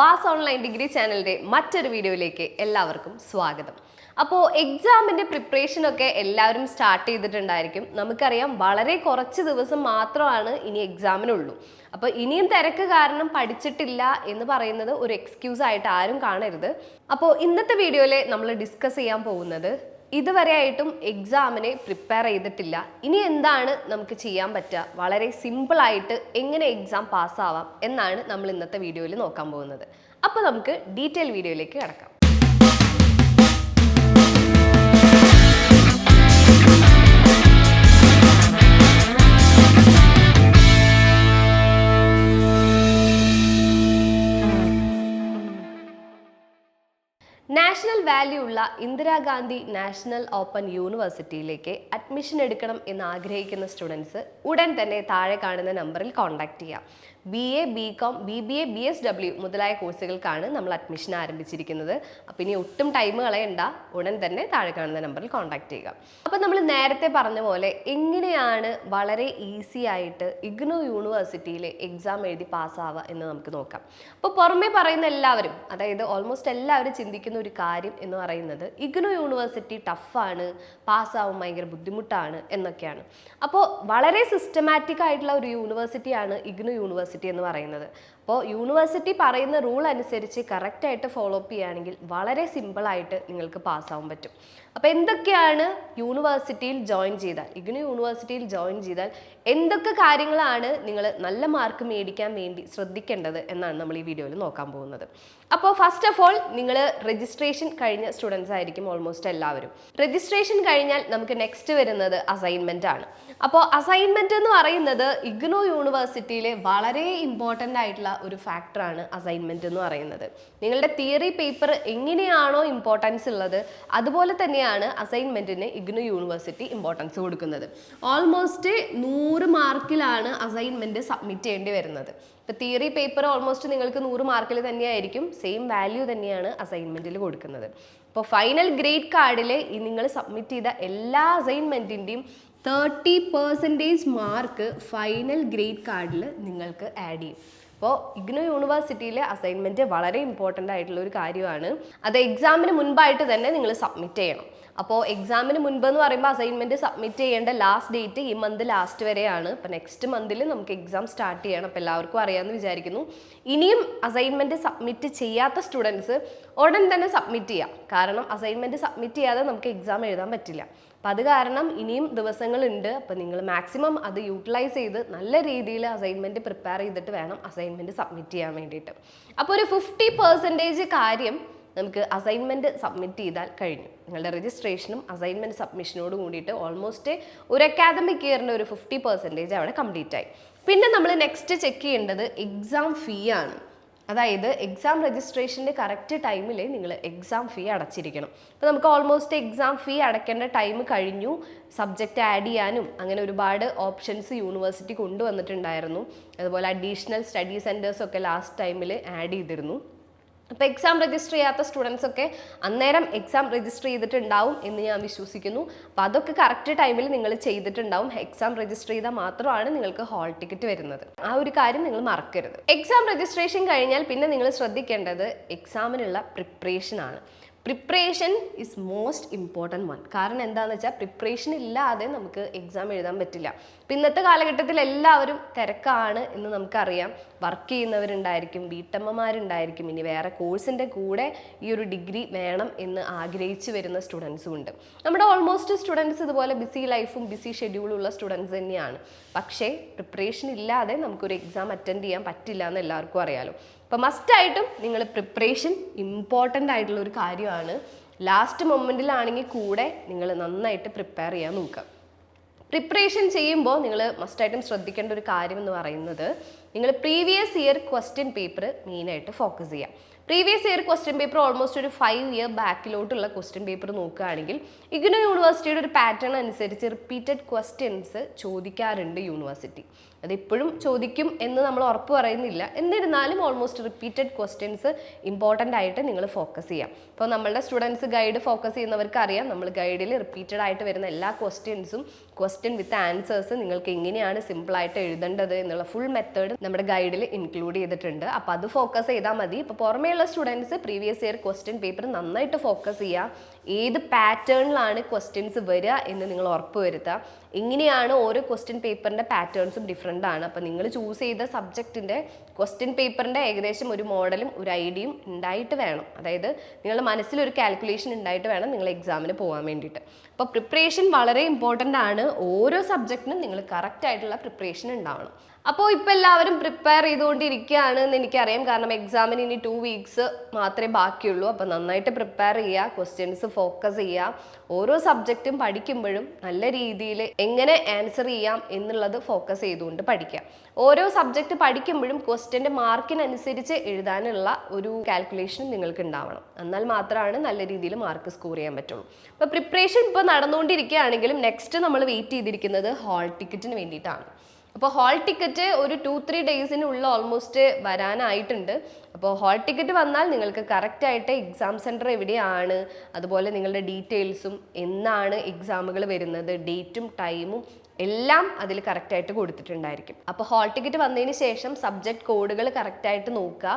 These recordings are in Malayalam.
ബാസ് ഓൺലൈൻ ഡിഗ്രി ചാനലിന്റെ മറ്റൊരു വീഡിയോയിലേക്ക് എല്ലാവർക്കും സ്വാഗതം. അപ്പോൾ എക്സാമിന്റെ പ്രിപ്പറേഷനൊക്കെ എല്ലാവരും സ്റ്റാർട്ട് ചെയ്തിട്ടുണ്ടായിരിക്കും. നമുക്കറിയാം വളരെ കുറച്ച് ദിവസം മാത്രമാണ് ഇനി എക്സാമിനുള്ളൂ അപ്പോൾ ഇനിയും തിരക്ക് കാരണം പഠിച്ചിട്ടില്ല എന്ന് പറയുന്നത് ഒരു എക്സ്ക്യൂസ് ആയിട്ട് ആരും കാണരുത്. അപ്പോൾ ഇന്നത്തെ വീഡിയോയിൽ നമ്മൾ ഡിസ്കസ് ചെയ്യാൻ പോകുന്നത് ഇതുവരെയായിട്ടും എക്സാമിനെ പ്രിപ്പയർ ചെയ്തിട്ടില്ല. ഇനി എന്താണ് നമുക്ക് ചെയ്യാൻ പറ്റുക? വളരെ സിമ്പിളായിട്ട് എങ്ങനെ എക്സാം പാസ്സാവാം എന്നാണ് നമ്മൾ ഇന്നത്തെ വീഡിയോയിൽ നോക്കാൻ പോകുന്നത്. അപ്പോൾ നമുക്ക് ഡീറ്റെയിൽ വീഡിയോയിലേക്ക് കിടക്കാം. നാഷണൽ വാല്യൂ ഉള്ള ഇന്ദിരാഗാന്ധി നാഷണൽ ഓപ്പൺ യൂണിവേഴ്സിറ്റിയിലേക്ക് അഡ്മിഷൻ എടുക്കണം എന്ന് ആഗ്രഹിക്കുന്ന സ്റ്റുഡൻസ് ഉടൻ തന്നെ താഴെ കാണുന്ന നമ്പറിൽ കോൺടാക്ട് ചെയ്യാം. B A B com B B A B S W മുതലായ കോഴ്സുകൾക്കാണ് നമ്മൾ അഡ്മിഷൻ ആരംഭിച്ചിരിക്കുന്നത്. അപ്പോൾ ഇനി ഒട്ടും ടൈം കളയണ്ട. ഉടൻ തന്നെ താഴെ കാണുന്ന നമ്പറിൽ കോൺടാക്ട് ചെയ്യുക. അപ്പം നമ്മൾ നേരത്തെ പറഞ്ഞ പോലെ എങ്ങനെയാണ് വളരെ ഈസി ആയിട്ട് ഇഗ്നോ യൂണിവേഴ്സിറ്റിയിലെ എക്സാം എഴുതി പാസ്സാവുക എന്ന് നമുക്ക് നോക്കാം. അപ്പോൾ പുറമേ പറയുന്ന എല്ലാവരും അതായത് ഓൾമോസ്റ്റ് എല്ലാവരും ചിന്തിക്കുന്ന ഒരു കാര്യം എന്ന് പറയുന്നത് ഇഗ്നോ യൂണിവേഴ്സിറ്റി ടഫാണ് പാസ്സാവും ഭയങ്കര ബുദ്ധിമുട്ടാണ് എന്നൊക്കെയാണ്. അപ്പോൾ വളരെ സിസ്റ്റമാറ്റിക് ആയിട്ടുള്ള ഒരു യൂണിവേഴ്സിറ്റിയാണ് ഇഗ്നോ യൂണിവേഴ്സിറ്റി എന്ന് പറയുന്നത്. അപ്പോൾ യൂണിവേഴ്സിറ്റി പറയുന്ന റൂൾ അനുസരിച്ച് കറക്റ്റായിട്ട് ഫോളോ അപ്പ് ചെയ്യുകയാണെങ്കിൽ വളരെ സിമ്പിളായിട്ട് നിങ്ങൾക്ക് പാസ്സാവാൻ പറ്റും. അപ്പോൾ എന്തൊക്കെയാണ് യൂണിവേഴ്സിറ്റിയിൽ ജോയിൻ ചെയ്താൽ? ഇഗ്നു യൂണിവേഴ്സിറ്റിയിൽ ജോയിൻ ചെയ്താൽ എന്തൊക്കെ കാര്യങ്ങളാണ് നിങ്ങൾ നല്ല മാർക്ക് മേടിക്കാൻ വേണ്ടി ശ്രദ്ധിക്കേണ്ടത് എന്നാണ് നമ്മൾ ഈ വീഡിയോയിൽ നോക്കാൻ പോകുന്നത്. അപ്പോൾ ഫസ്റ്റ് ഓഫ് ഓൾ നിങ്ങൾ രജിസ്ട്രേഷൻ കഴിഞ്ഞ സ്റ്റുഡൻസ് ആയിരിക്കും ഓൾമോസ്റ്റ് എല്ലാവരും. രജിസ്ട്രേഷൻ കഴിഞ്ഞാൽ നമുക്ക് നെക്സ്റ്റ് വരുന്നത് അസൈൻമെന്റ് ആണ്. അപ്പോൾ അസൈൻമെന്റ് എന്ന് പറയുന്നത് ഇഗ്നോ യൂണിവേഴ്സിറ്റിയിലെ വളരെ ഇമ്പോർട്ടന്റ് ആയിട്ടുള്ള ഒരു ഫാക്ടറാണ് അസൈൻമെന്റ് എന്ന് പറയുന്നത്. നിങ്ങളുടെ തിയറി പേപ്പർ എങ്ങനെയാണോ ഇമ്പോർട്ടൻസ് ഉള്ളത് അതുപോലെ തന്നെയാണ് അസൈൻമെന്റിന് ഇഗ്നു യൂണിവേഴ്സിറ്റി ഇമ്പോർട്ടൻസ് കൊടുക്കുന്നത്. ഓൾമോസ്റ്റ് നൂറ് മാർക്കിലാണ് അസൈൻമെന്റ് സബ്മിറ്റ് ചെയ്യേണ്ടി വരുന്നത്. ഇപ്പോൾ തിയറി പേപ്പർ ഓൾമോസ്റ്റ് നിങ്ങൾക്ക് നൂറ് മാർക്കിൽ തന്നെയായിരിക്കും സെയിം വാല്യൂ തന്നെയാണ് അസൈൻമെന്റിൽ കൊടുക്കുന്നത്. അപ്പോൾ ഫൈനൽ ഗ്രേഡ് കാർഡിൽ ഈ നിങ്ങൾ സബ്മിറ്റ് ചെയ്ത എല്ലാ അസൈൻമെന്റിന്റെയും thirty percentage mark final grade കാർഡിൽ നിങ്ങൾക്ക് ആഡ് ചെയ്യും. അപ്പോൾ ഇഗ്നോ യൂണിവേഴ്സിറ്റിയിലെ അസൈൻമെന്റ് വളരെ ഇമ്പോർട്ടന്റ് ആയിട്ടുള്ള ഒരു കാര്യമാണ്. അത് എക്സാമിന് മുൻപായിട്ട് തന്നെ നിങ്ങൾ സബ്മിറ്റ് ചെയ്യണം. അപ്പോൾ എക്സാമിന് മുൻപ് എന്ന് പറയുമ്പോൾ അസൈൻമെന്റ് സബ്മിറ്റ് ചെയ്യേണ്ട ലാസ്റ്റ് ഡേറ്റ് ഈ മന്ത് ലാസ്റ്റ് വരെയാണ്. അപ്പോൾ നെക്സ്റ്റ് മന്തിൽ നമുക്ക് എക്സാം സ്റ്റാർട്ട് ചെയ്യണം. അപ്പോൾ എല്ലാവർക്കും അറിയാമെന്ന് വിചാരിക്കുന്നു. ഇനിയും അസൈൻമെന്റ് സബ്മിറ്റ് ചെയ്യാത്ത സ്റ്റുഡൻസ് ഉടൻ തന്നെ സബ്മിറ്റ് ചെയ്യാം. കാരണം അസൈൻമെന്റ് സബ്മിറ്റ് ചെയ്യാതെ നമുക്ക് എക്സാം എഴുതാൻ പറ്റില്ല. അപ്പം അത് കാരണം ഇനിയും ദിവസങ്ങളുണ്ട്. അപ്പം നിങ്ങൾ മാക്സിമം അത് യൂട്ടിലൈസ് ചെയ്ത് നല്ല രീതിയിൽ അസൈൻമെന്റ് പ്രിപ്പയർ ചെയ്തിട്ട് വേണം അസൈൻമെന്റ് സബ്മിറ്റ് ചെയ്യാൻ വേണ്ടിയിട്ട്. അപ്പോൾ ഒരു ഫിഫ്റ്റി പെർസെന്റേജ് കാര്യം നമുക്ക് അസൈൻമെന്റ് സബ്മിറ്റ് ചെയ്താൽ കഴിഞ്ഞു. നിങ്ങളുടെ രജിസ്ട്രേഷനും അസൈൻമെന്റ് സബ്മിഷനോട് കൂടിയിട്ട് ഓൾമോസ്റ്റ് ഒരു അക്കാദമിക് ഇയറിന്റെ ഒരു ഫിഫ്റ്റി പെർസെന്റേജ് അവിടെ കംപ്ലീറ്റ് ആയി. പിന്നെ നമ്മൾ നെക്സ്റ്റ് ചെക്ക് ചെയ്യേണ്ടത് എക്സാം ഫീ ആണ്. അതായത് എക്സാം രജിസ്ട്രേഷന്റെ കറക്റ്റ് ടൈമിൽ നിങ്ങൾ എക്സാം ഫീ അടച്ചിരിക്കണം. അപ്പോൾ നമുക്ക് ഓൾമോസ്റ്റ് എക്സാം ഫീ അടയ്ക്കേണ്ട ടൈം കഴിഞ്ഞു. സബ്ജക്റ്റ് ആഡ് ചെയ്യാനും അങ്ങനെ ഒരുപാട് ഓപ്ഷൻസ് യൂണിവേഴ്സിറ്റി കൊണ്ടുവന്നിട്ടുണ്ടായിരുന്നു. അതുപോലെ അഡീഷണൽ സ്റ്റഡി സെന്റേഴ്സൊക്കെ ലാസ്റ്റ് ടൈമിൽ ആഡ് ചെയ്തിരുന്നു. അപ്പോൾ എക്സാം രജിസ്റ്റർ ചെയ്യാത്ത സ്റ്റുഡൻസ് ഒക്കെ അന്നേരം എക്സാം രജിസ്റ്റർ ചെയ്തിട്ടുണ്ടാവും എന്ന് ഞാൻ വിശ്വസിക്കുന്നു. അപ്പോൾ അതൊക്കെ കറക്റ്റ് ടൈമിൽ നിങ്ങൾ ചെയ്തിട്ടുണ്ടാവും. എക്സാം രജിസ്റ്റർ ചെയ്താൽ മാത്രമാണ് നിങ്ങൾക്ക് ഹാൾ ടിക്കറ്റ് വരുന്നത്. ആ ഒരു കാര്യം നിങ്ങൾ മറക്കരുത്. എക്സാം രജിസ്ട്രേഷൻ കഴിഞ്ഞാൽ പിന്നെ നിങ്ങൾ ശ്രദ്ധിക്കേണ്ടത് എക്സാമിനുള്ള പ്രിപ്പറേഷൻ ആണ്. Preparation is most important one കാരണം എന്താണെന്ന് വെച്ചാൽ പ്രിപ്പറേഷൻ ഇല്ലാതെ നമുക്ക് എക്സാം എഴുതാൻ പറ്റില്ല. ഇപ്പം ഇന്നത്തെ കാലഘട്ടത്തിൽ എല്ലാവരും തിരക്കാണ് എന്ന് നമുക്കറിയാം. വർക്ക് ചെയ്യുന്നവരുണ്ടായിരിക്കും വീട്ടമ്മമാരുണ്ടായിരിക്കും ഇനി വേറെ കോഴ്സിന്റെ കൂടെ ഈ ഒരു ഡിഗ്രി വേണം എന്ന് ആഗ്രഹിച്ചു വരുന്ന സ്റ്റുഡൻസും ഉണ്ട്. നമ്മുടെ ഓൾമോസ്റ്റ് സ്റ്റുഡൻസ് ഇതുപോലെ ബിസി ലൈഫും ബിസി ഷെഡ്യൂളും ഉള്ള സ്റ്റുഡൻസ് തന്നെയാണ്. പക്ഷേ പ്രിപ്പറേഷൻ ഇല്ലാതെ നമുക്കൊരു എക്സാം അറ്റൻഡ് ചെയ്യാൻ പറ്റില്ല എന്ന് എല്ലാവർക്കും അറിയാലോ. അപ്പോൾ മസ്റ്റായിട്ടും നിങ്ങൾ പ്രിപ്പറേഷൻ ഇമ്പോർട്ടന്റ് ആയിട്ടുള്ള ഒരു കാര്യമാണ്. ലാസ്റ്റ് മൊമെന്റിലാണെങ്കിൽ കൂടെ നിങ്ങൾ നന്നായിട്ട് പ്രിപ്പയർ ചെയ്യാൻ നോക്കുക. പ്രിപ്പറേഷൻ ചെയ്യുമ്പോൾ നിങ്ങൾ മസ്റ്റായിട്ടും ശ്രദ്ധിക്കേണ്ട ഒരു കാര്യം എന്ന് പറയുന്നത് നിങ്ങൾ പ്രീവിയസ് ഇയർ ക്വസ്റ്റ്യൻ പേപ്പർ മെയിനായിട്ട് ഫോക്കസ് ചെയ്യാം previous year question paper almost ഒരു ഫൈവ് ഇയർ ബാക്കിലോട്ടുള്ള ക്വസ്റ്റ്യൻ പേപ്പർ നോക്കുകയാണെങ്കിൽ ഇഗ്നോ യൂണിവേഴ്സിറ്റിയുടെ ഒരു പാറ്റേൺ അനുസരിച്ച് റിപ്പീറ്റഡ് ക്വസ്റ്റ്യൻസ് ചോദിക്കാറുണ്ട് യൂണിവേഴ്സിറ്റി അതെപ്പോഴും ചോദിക്കും എന്ന് നമ്മൾ ഉറപ്പ് പറയുന്നില്ല. എന്നിരുന്നാലും ഓൾമോസ്റ്റ് റിപ്പീറ്റഡ് ക്വസ്റ്റ്യൻസ് ഇമ്പോർട്ടന്റ് ആയിട്ട് നിങ്ങൾ ഫോക്കസ് ചെയ്യാം ഇപ്പോൾ നമ്മളുടെ സ്റ്റുഡൻസ് ഗൈഡ് ഫോക്കസ് ചെയ്യുന്നവർക്ക് അറിയാം നമ്മൾ ഗൈഡിൽ റിപ്പീറ്റഡ് ആയിട്ട് വരുന്ന എല്ലാ ക്വസ്റ്റ്യൻസും ക്വസ്റ്റ്യൻ വിത്ത് ആൻസേഴ്സ് നിങ്ങൾക്ക് എങ്ങനെയാണ് സിമ്പിളായിട്ട് എഴുതേണ്ടത് എന്നുള്ള ഫുൾ മെത്തേഡ് നമ്മുടെ ഗൈഡിൽ ഇൻക്ലൂഡ് ചെയ്തിട്ടുണ്ട്. അപ്പോൾ അത് ഫോക്കസ് ചെയ്താൽ മതി. ഇപ്പോൾ പുറമേയുള്ള students previous year question paper നന്നായിട്ട് ഫോക്കസ് ചെയ്യുക ഏത് പാറ്റേണിലാണ് ക്വസ്റ്റ്യൻസ് വരിക എന്ന് നിങ്ങൾ ഉറപ്പ് വരുത്തുക. ഇങ്ങനെയാണ് ഓരോ ക്വസ്റ്റ്യൻ പേപ്പറിന്റെ പാറ്റേൺസും ഡിഫറെന്റ് ആണ്. അപ്പോൾ നിങ്ങൾ ചൂസ് ചെയ്ത സബ്ജക്റ്റിന്റെ ക്വസ്റ്റ്യൻ പേപ്പറിന്റെ ഏകദേശം ഒരു മോഡലും ഒരു ഐഡിയയും ഉണ്ടായിട്ട് വേണം. അതായത് നിങ്ങളുടെ മനസ്സിലൊരു കാൽക്കുലേഷൻ ഉണ്ടായിട്ട് വേണം നിങ്ങൾ എക്സാമിന് പോകാൻ വേണ്ടിയിട്ട്. അപ്പോൾ പ്രിപ്പറേഷൻ വളരെ ഇമ്പോർട്ടന്റ് ആണ്. ഓരോ സബ്ജക്റ്റിനും നിങ്ങൾ കറക്റ്റ് ആയിട്ടുള്ള പ്രിപ്പറേഷൻ ഉണ്ടാവണം. അപ്പോൾ ഇപ്പോൾ എല്ലാവരും പ്രിപ്പയർ ചെയ്തുകൊണ്ടിരിക്കുകയാണ് എന്ന് എനിക്കറിയാം. കാരണം എക്സാമിന് ഇനി ടു വീക്സ് മാത്രമേ ബാക്കിയുള്ളൂ. അപ്പോൾ നന്നായിട്ട് പ്രിപ്പയർ ചെയ്യുക. ക്വസ്റ്റ്യൻസ് ഫോക്കസ് ചെയ്യുക ഓരോ സബ്ജക്റ്റും പഠിക്കുമ്പോഴും നല്ല രീതിയിൽ എങ്ങനെ ആൻസർ ചെയ്യാം എന്നുള്ളത് ഫോക്കസ് ചെയ്തുകൊണ്ട് പഠിക്കുക ഓരോ സബ്ജക്റ്റ് പഠിക്കുമ്പോഴും ക്വസ്റ്റ്യന്റെ മാർക്കിനനുസരിച്ച് എഴുതാനുള്ള ഒരു കാൽക്കുലേഷൻ നിങ്ങൾക്ക് ഉണ്ടാവണം. എന്നാൽ മാത്രമാണ് നല്ല രീതിയിൽ മാർക്ക് സ്കോർ ചെയ്യാൻ പറ്റുള്ളൂ. അപ്പോൾ പ്രിപ്പറേഷൻ ഇപ്പോൾ നടന്നുകൊണ്ടിരിക്കുകയാണെങ്കിലും നെക്സ്റ്റ് നമ്മൾ വെയിറ്റ് ചെയ്തിരിക്കുന്നത് ഹാൾ ടിക്കറ്റിന് വേണ്ടിയിട്ടാണ്. അപ്പോൾ ഹാൾ ടിക്കറ്റ് ഒരു ടു ത്രീ ഡേയ്സിനുള്ളിൽ ഓൾമോസ്റ്റ് വരാനായിട്ടുണ്ട്. അപ്പോൾ ഹാൾ ടിക്കറ്റ് വന്നാൽ നിങ്ങൾക്ക് കറക്റ്റായിട്ട് എക്സാം സെന്റർ എവിടെയാണ് അതുപോലെ നിങ്ങളുടെ ഡീറ്റെയിൽസും എന്നാണ് എക്സാമുകൾ വരുന്നത് ഡേറ്റും ടൈമും എല്ലാം അതിൽ കറക്റ്റായിട്ട് കൊടുത്തിട്ടുണ്ടായിരിക്കും. അപ്പോൾ ഹാൾ ടിക്കറ്റ് വന്നതിന് ശേഷം സബ്ജക്റ്റ് കോഡുകൾ കറക്റ്റായിട്ട് നോക്കുക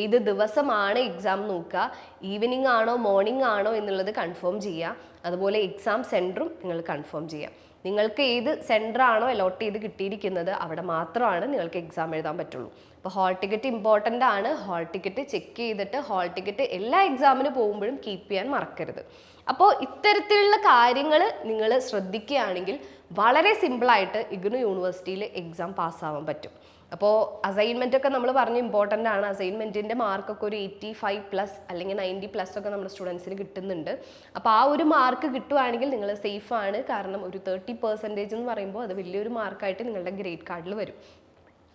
ഏത് ദിവസമാണ് എക്സാം നോക്കുക ഈവനിങ് ആണോ മോർണിംഗ് ആണോ എന്നുള്ളത് കൺഫേം ചെയ്യുക അതുപോലെ എക്സാം സെന്ററും നിങ്ങൾ കൺഫേം ചെയ്യുക. നിങ്ങൾക്ക് ഏത് സെന്റർ ആണോ അലോട്ട് ചെയ്ത് കിട്ടിയിരിക്കുന്നത് അവിടെ മാത്രമാണ് നിങ്ങൾക്ക് എക്സാം എഴുതാൻ പറ്റുള്ളൂ. അപ്പോൾ ഹാൾ ടിക്കറ്റ് ഇമ്പോർട്ടന്റ് ആണ്. ഹാൾ ടിക്കറ്റ് ചെക്ക് ചെയ്തിട്ട് ഹാൾ ടിക്കറ്റ് എല്ലാ എക്സാമിന് പോകുമ്പോഴും കീപ്പ് ചെയ്യാൻ മറക്കരുത്. അപ്പോൾ ഇത്തരത്തിലുള്ള കാര്യങ്ങൾ നിങ്ങൾ ശ്രദ്ധിക്കുകയാണെങ്കിൽ വളരെ സിമ്പിളായിട്ട് ഇഗ്നു യൂണിവേഴ്സിറ്റിയിൽ എക്സാം പാസ്സാവാൻ പറ്റും. അപ്പോൾ അസൈൻമെന്റ് ഒക്കെ നമ്മൾ പറഞ്ഞ് ഇമ്പോർട്ടന്റ് ആണ്. അസൈൻമെന്റിന്റെ മാർക്കൊക്കെ ഒരു എയ്റ്റി ഫൈവ് പ്ലസ് അല്ലെങ്കിൽ നയന്റി പ്ലസ് ഒക്കെ നമ്മുടെ സ്റ്റുഡൻസിന് കിട്ടുന്നുണ്ട്. അപ്പോൾ ആ ഒരു മാർക്ക് കിട്ടുവാണെങ്കിൽ നിങ്ങൾ സേഫ് ആണ്. കാരണം ഒരു തേർട്ടി പെർസെന്റേജ് എന്ന് പറയുമ്പോൾ അത് വലിയൊരു മാർക്കായിട്ട് നിങ്ങളുടെ ഗ്രേഡ് കാർഡിൽ വരും.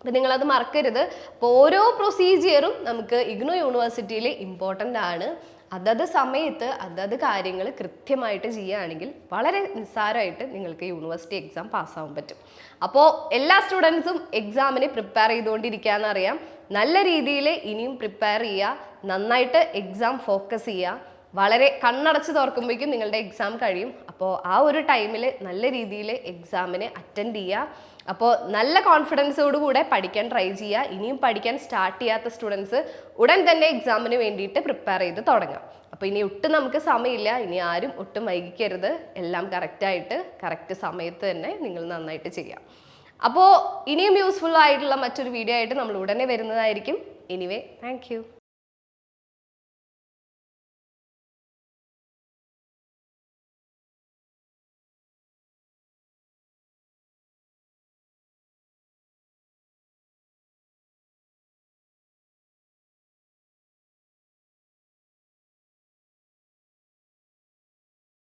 അപ്പം നിങ്ങളത് മറക്കരുത്. അപ്പോൾ ഓരോ പ്രൊസീജിയറും നമുക്ക് ഇഗ്നോ യൂണിവേഴ്സിറ്റിയിൽ ഇമ്പോർട്ടന്റ് ആണ്. അതത് സമയത്ത് അതത് കാര്യങ്ങൾ കൃത്യമായിട്ട് ചെയ്യുകയാണെങ്കിൽ വളരെ നിസ്സാരമായിട്ട് നിങ്ങൾക്ക് യൂണിവേഴ്സിറ്റി എക്സാം പാസ്സാവാൻ പറ്റും. അപ്പോൾ എല്ലാ സ്റ്റുഡൻസും എക്സാമിന് പ്രിപ്പയർ ചെയ്തുകൊണ്ടിരിക്കുകയെന്നറിയാം നല്ല രീതിയിൽ ഇനിയും പ്രിപ്പയർ ചെയ്യുക. നന്നായിട്ട് എക്സാം ഫോക്കസ് ചെയ്യുക. വളരെ കണ്ണടച്ച് തുറക്കുമ്പോഴേക്കും നിങ്ങളുടെ എക്സാം കഴിയും. അപ്പോൾ ആ ഒരു ടൈമിൽ നല്ല രീതിയിൽ എക്സാമിന് അറ്റൻഡ് ചെയ്യുക. അപ്പോൾ നല്ല കോൺഫിഡൻസോട് കൂടെ പഠിക്കാൻ ട്രൈ ചെയ്യുക. ഇനിയും പഠിക്കാൻ സ്റ്റാർട്ട് ചെയ്യാത്ത സ്റ്റുഡൻസ് ഉടൻ തന്നെ എക്സാമിന് വേണ്ടിയിട്ട് പ്രിപ്പയർ ചെയ്ത് തുടങ്ങാം. അപ്പോൾ ഇനി ഒട്ടും നമുക്ക് സമയമില്ല. ഇനി ആരും ഒട്ടും വൈകിക്കരുത്. എല്ലാം കറക്റ്റായിട്ട് കറക്റ്റ് സമയത്ത് തന്നെ നിങ്ങൾ നന്നായിട്ട് ചെയ്യാം. അപ്പോൾ ഇനിയും യൂസ്ഫുൾ ആയിട്ടുള്ള മറ്റൊരു വീഡിയോ ആയിട്ട് നമ്മൾ ഉടനെ വരുന്നതായിരിക്കും. Anyway thank